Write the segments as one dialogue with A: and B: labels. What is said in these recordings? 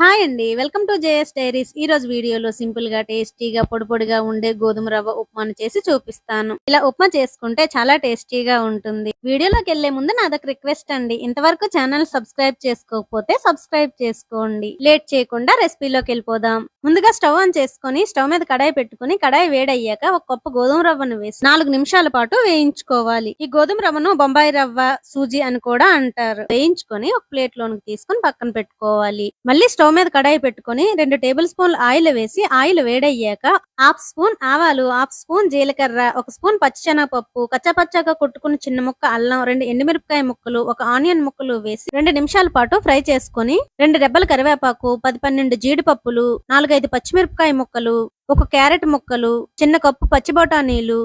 A: Hi అండి. Welcome to JS diaries. ఈ రోజు వీడియోలో సింపుల్గా టేస్టీగా పొడి పొడిగా ఉండే గోధుమ రవ్వ ఉప్మాను చేసి చూపిస్తాను. ఇలా ఉప్మా చేసుకుంటే చాలా టేస్టీగా ఉంటుంది. వీడియోలోకి వెళ్ళే ముందు నాదొక రిక్వెస్ట్ అండి. ఇంతవరకు ఛానల్ సబ్స్క్రైబ్ చేసుకోకపోతే సబ్స్క్రైబ్ చేసుకోండి. లేట్ చేయకుండా రెసిపీలోకి వెళ్ళిపోదాం. ముందుగా స్టవ్ ఆన్ చేసుకొని స్టవ్ మీద కడాయి పెట్టుకొని కడాయి వేడయ్యాక ఒక కప్పు గోధుమ రవ్వను వేసి నాలుగు నిమిషాల పాటు వేయించుకోవాలి. ఈ గోధుమ రవ్వను బొంబాయి రవ్వ సూజీ అని కూడా అంటారు. వేయించుకొని ఒక ప్లేట్ లోనికి తీసుకొని పక్కన పెట్టుకోవాలి. మళ్ళీ స్టవ్ మీద కడాయి పెట్టుకొని రెండు టేబుల్ స్పూన్లు ఆయిల్ వేసి ఆయిల్ వేడయ్యాక హాఫ్ స్పూన్ ఆవాలు హాఫ్ స్పూన్ జీలకర్ర ఒక స్పూన్ పచ్చిశనగపప్పు కచ్చపచ్చగా కొట్టుకుని చిన్న ముక్క అల్లం రెండు ఎండుమిరపకాయ ముక్కలు ఒక ఆనియన్ ముక్కలు వేసి రెండు నిమిషాల పాటు ఫ్రై చేసుకొని రెండు రెబ్బల కరివేపాకు పది పన్నెండు జీడిపప్పులు నాలుగైదు పచ్చిమిరపకాయ ముక్కలు ఒక క్యారెట్ ముక్కలు చిన్న కప్పు పచ్చి బఠానీలు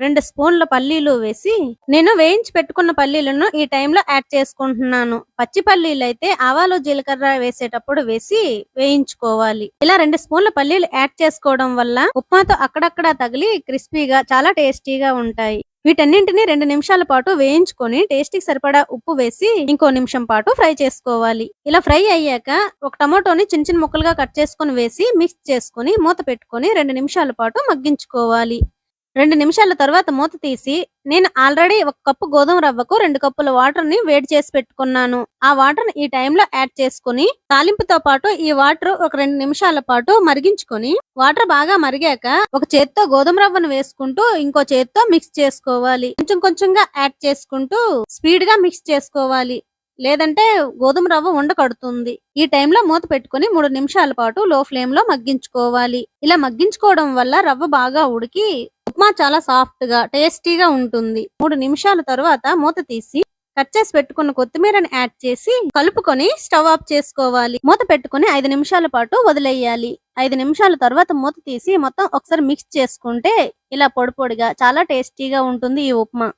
A: రెండు స్పూన్ల పల్లీలు వేసి నేను వేయించి పెట్టుకున్న పల్లీలను ఈ టైంలో యాడ్ చేసుకుంటున్నాను. పచ్చి పల్లీలు అయితే ఆవాలు జీలకర్ర వేసేటప్పుడు వేసి వేయించుకోవాలి. ఇలా రెండు స్పూన్ల పల్లీలు యాడ్ చేసుకోవడం వల్ల ఉప్మాతో అక్కడక్కడ తగిలి క్రిస్పీగా చాలా టేస్టీగా ఉంటాయి. వీటన్నింటిని రెండు నిమిషాల పాటు వేయించుకొని టేస్టీకి సరిపడా ఉప్పు వేసి ఇంకో నిమిషం పాటు ఫ్రై చేసుకోవాలి. ఇలా ఫ్రై అయ్యాక ఒక టమాటోని చిన్న చిన్న ముక్కలుగా కట్ చేసుకొని వేసి మిక్స్ చేసుకొని మూత పెట్టుకొని రెండు నిమిషాల పాటు మగ్గించుకోవాలి. రెండు నిమిషాల తర్వాత మూత తీసి నేను ఆల్రెడీ ఒక కప్పు గోధుమ రవ్వకు రెండు కప్పుల వాటర్ని వేడి చేసి పెట్టుకున్నాను. ఆ వాటర్ ఈ టైంలో యాడ్ చేసుకుని తాలింపుతో పాటు ఈ వాటర్ ఒక రెండు నిమిషాల పాటు మరిగించుకొని వాటర్ బాగా మరిగాక ఒక చేత్తో గోధుమ రవ్వను వేసుకుంటూ ఇంకో చేత్తో మిక్స్ చేసుకోవాలి. కొంచెం కొంచెంగా యాడ్ చేసుకుంటూ స్పీడ్గా మిక్స్ చేసుకోవాలి. లేదంటే గోధుమ రవ్వ ఉండకడుతుంది ఈ టైంలో మూత పెట్టుకుని మూడు నిమిషాల పాటు లో ఫ్లేమ్లో మగ్గించుకోవాలి. ఇలా మగ్గించుకోవడం వల్ల రవ్వ బాగా ఉడికి ఉప్మా చాలా సాఫ్ట్గా టేస్టీగా ఉంటుంది. మూడు నిమిషాల తర్వాత మూత తీసి కట్ చేసి పెట్టుకున్న కొత్తిమీరని యాడ్ చేసి కలుపుకొని స్టవ్ ఆఫ్ చేసుకోవాలి. మూత పెట్టుకుని ఐదు నిమిషాల పాటు వదిలేయాలి. ఐదు నిమిషాల తర్వాత మూత తీసి మొత్తం ఒకసారి మిక్స్ చేసుకుంటే ఇలా పొడి పొడిగా చాలా టేస్టీగా ఉంటుంది ఈ ఉప్మా.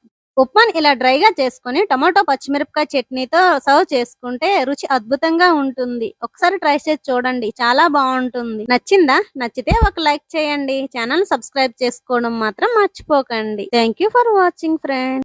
A: ఉప్మాని ఇలా డ్రైగా చేసుకొని టమాటో పచ్చిమిరపకాయ చట్నీతో సర్వ్ చేసుకుంటే రుచి అద్భుతంగా ఉంటుంది. ఒకసారి ట్రై చేసి చూడండి. చాలా బాగుంటుంది. నచ్చిందా? నచ్చితే ఒక లైక్ చేయండి. ఛానల్ సబ్స్క్రైబ్ చేసుకోవడం మాత్రం మర్చిపోకండి. Thank for watching friend